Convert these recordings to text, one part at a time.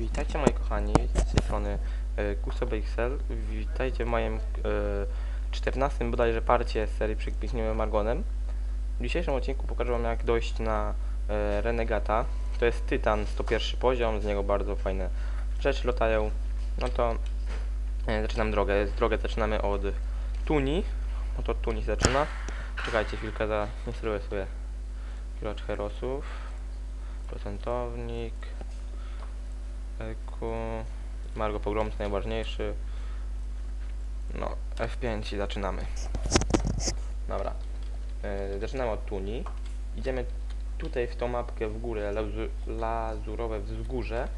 Witajcie moi kochani, z tej strony e, KusoBXL. Witajcie w moim e, 14 bodajże parcie z serii Przykpiśniemy Margonem. W dzisiejszym odcinku pokażę wam jak dojść na e, Renegata. To jest Tytan 101 poziom, z niego bardzo fajne rzeczy lotają. No to e, zaczynam drogę. Z drogę zaczynamy od Tuni. No to od Tuni zaczyna. Czekajcie chwilkę, zainstaluję sobie gracz herosów. Procentownik. Eku. Margo Pogromcy najważniejszy. No, F5 i zaczynamy. Dobra. E, zaczynamy od Tuni. Idziemy tutaj w tą mapkę w górę, lazu, lazurowe wzgórze.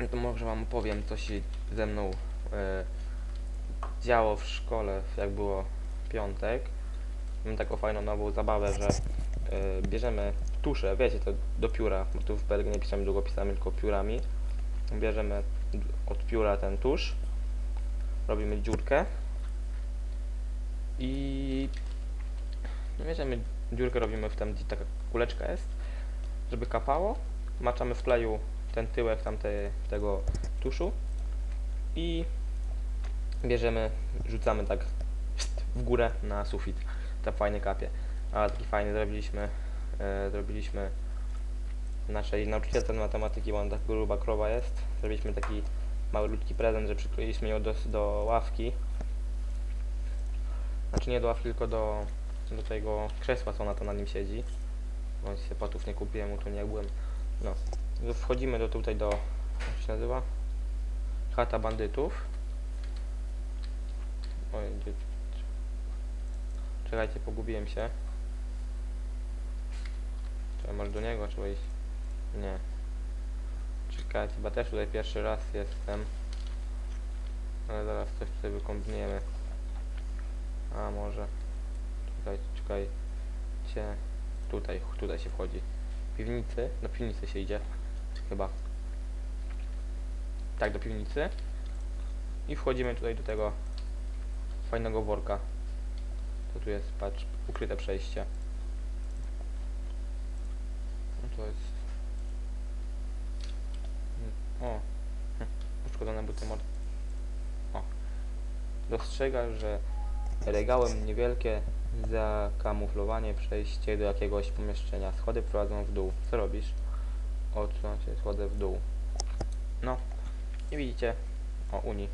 No to może wam opowiem, co się ze mną e, działo w szkole, jak było piątek. Mam taką fajną nową zabawę, że e, bierzemy tusze, wiecie, to do pióra, bo tu w Belgii nie piszemy długopisami, tylko piórami. Bierzemy od pióra ten tusz, robimy dziurkę i bierzemy dziurkę, robimy w tam, gdzie taka kuleczka jest, żeby kapało. Maczamy w kleju ten tyłek tamte, tego tuszu i bierzemy, rzucamy tak w górę na sufit. Ta fajny kapie. A taki fajny zrobiliśmy zrobiliśmy naszej nauczycielce matematyki, tak gruba krowa jest. Zrobiliśmy taki mały ludzki prezent, że przykleiliśmy ją do, do ławki. Znaczy nie do ławki, tylko do, do tego krzesła, co ona to na nim siedzi. Bo się patów nie kupiłem, tu nie byłem. No. Wchodzimy do tutaj do, jak się nazywa? Chata bandytów. Oj. Czekajcie, pogubiłem się. Czy może do niego trzeba iść? Nie. Czekajcie, chyba też tutaj pierwszy raz jestem. Ale zaraz coś tutaj wykombinujemy. A może. Czekaj, czekajcie. Tutaj, tutaj się wchodzi. Piwnicy? Do piwnicy się idzie. Chyba. Tak, do piwnicy. I wchodzimy tutaj do tego fajnego worka. To tu jest, patrz, ukryte przejście. No to jest... O! Uszkodzone buty mod... O! Dostrzega, że regałem niewielkie zakamuflowanie przejście do jakiegoś pomieszczenia. Schody prowadzą w dół. Co robisz? Odsunąć się, schodzę w dół. No. I widzicie. O, Uni.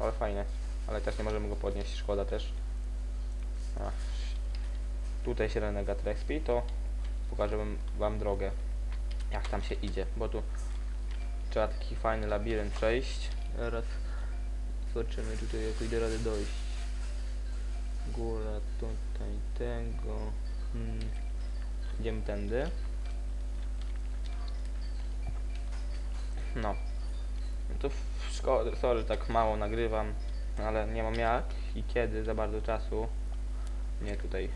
Ale fajne. Ale też nie możemy go podnieść, szkoda też. Ach, tutaj się Renegat Respi, to pokażę wam, wam drogę, jak tam się idzie, bo tu trzeba taki fajny labirynt przejść. Teraz zobaczymy tutaj, jak idę radę dojść. Góra tutaj tego. Hmm. Idziemy tędy. No. No to w szkole, sorry, tak mało nagrywam, ale nie mam jak i kiedy za bardzo czasu. Nie tutaj.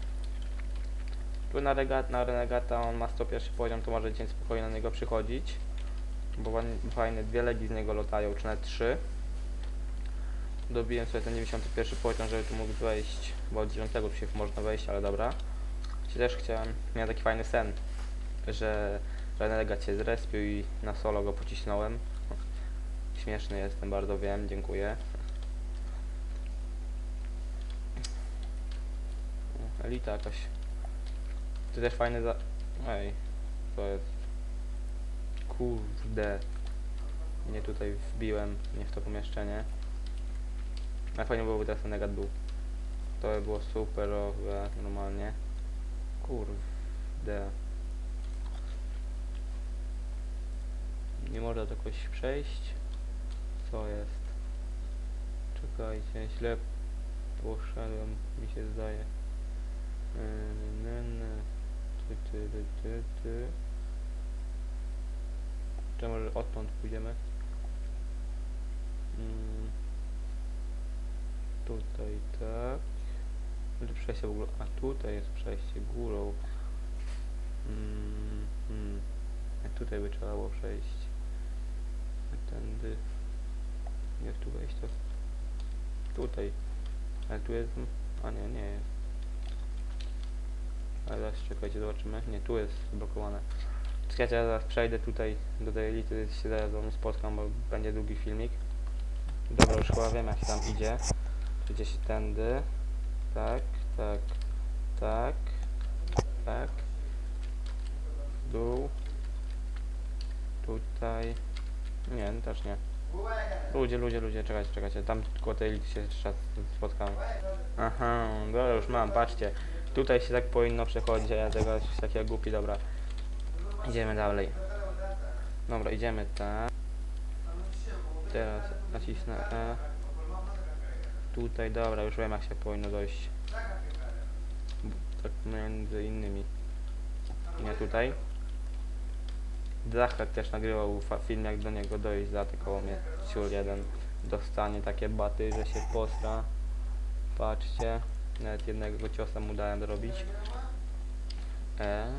Tu na, regat, na Renegata on ma 101 poziom, to może dzień spokojnie na niego przychodzić. Bo fajne dwie legi z niego lotają, czy nawet trzy. Dobiłem sobie ten 91 poziom, żeby tu mógł wejść, bo od 9 tu się można wejść, ale dobra. Ci też chciałem, miałem taki fajny sen, że Renegat się zrespił i na solo go pocisnąłem. Śmieszny jestem, bardzo wiem, dziękuję. Elita jakaś. Ty też fajny za... Ej, to jest... Kurde. Nie tutaj wbiłem, nie w to pomieszczenie. Ale fajnie byłoby teraz ten negat był. To by było superowe, normalnie. Kurde. Nie można to jakoś przejść. Co jest? Czekajcie, źle poszedłem, mi się zdaje. Yy, Ty, ty, ty, ty. Czy może odtąd pójdziemy? Mm. Tutaj tak. Ale przejście w ogóle. A tutaj jest przejście górą. Mm, mm. A tutaj by trzeba było przejść. A Tędy. Jak tu wejść to? Tutaj. Ale tu jest... A nie, nie jest. Ale zaraz czekajcie, zobaczymy. Nie, tu jest zablokowane. Czekajcie, ja zaraz przejdę tutaj do tej elity, się zaraz z spotkam, bo będzie długi filmik. Dobra, już chyba wiem jak się tam idzie. Idzie się tędy. Tak, tak, tak, tak. Dół. Tutaj. Nie, no też nie. Ludzie, ludzie, ludzie, czekajcie, czekajcie. Tam koło tej elity się jeszcze spotkamy. Aha, dobra, już mam, patrzcie. Tutaj się tak powinno przechodzić, a ja tego takiego głupi, dobra. Idziemy dalej. Dobra, idziemy tak. Teraz nacisnę E. Tutaj, dobra, już wiem jak się powinno dojść. Tak między innymi. Nie tutaj. Zachak też nagrywał film jak do niego dojść, za koło mnie ciul jeden dostanie takie baty, że się postra. Patrzcie, nawet jednego ciosa mu dałem zrobić. E.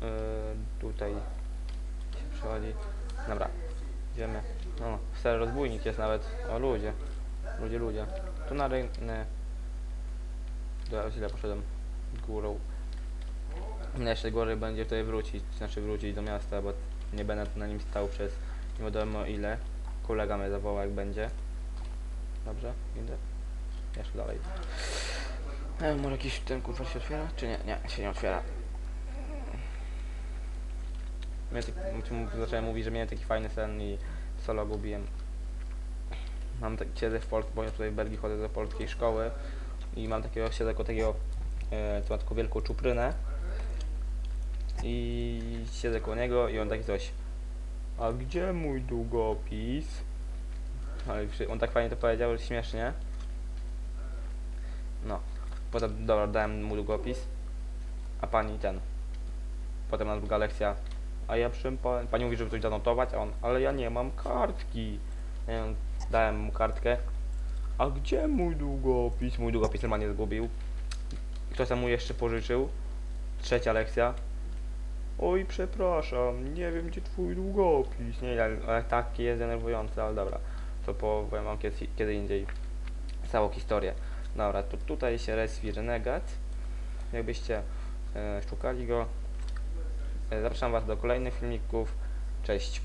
Yy, tutaj się przechodzi. Dobra, idziemy. No, stary rozbójnik jest nawet. O ludzie. Ludzie, ludzie. Tu na rynkę. Dobra, źle poszedłem górą. Jeszcze gorzej będzie tutaj wrócić, znaczy wrócić do miasta, bo nie będę na nim stał przez nie wiadomo ile. Kolega mnie zawoła jak będzie. Dobrze, idę. Jeszcze dalej. E, może jakiś ten kurwa się otwiera? Czy nie? Nie, się nie otwiera. Taki, mu- zacząłem mówić, że miałem taki fajny sen i solo gubiłem. Mam tak, siedzę w Polsce, bo ja tutaj w Belgii chodzę do polskiej szkoły i mam takiego, siedzę koło takiego, e, co ma taką wielką czuprynę i siedzę koło niego i on taki coś a gdzie mój długopis? Ale on tak fajnie to powiedział, że śmiesznie. Potem, dobra, dałem mu długopis. A pani ten. Potem na druga lekcja. A ja przy pani, pani mówi, żeby coś zanotować, a on, ale ja nie mam kartki. Dałem mu kartkę. A gdzie mój długopis? Mój długopis normalnie zgubił. Ktoś tam mu jeszcze pożyczył. Trzecia lekcja. Oj, przepraszam, nie wiem gdzie twój długopis. Nie, ale taki jest denerwujący, ale dobra. To powiem wam kiedy, kiedy indziej całą historię. Dobra, to tutaj się respi Renegat. Jakbyście e, szukali go. E, zapraszam was do kolejnych filmików. Cześć.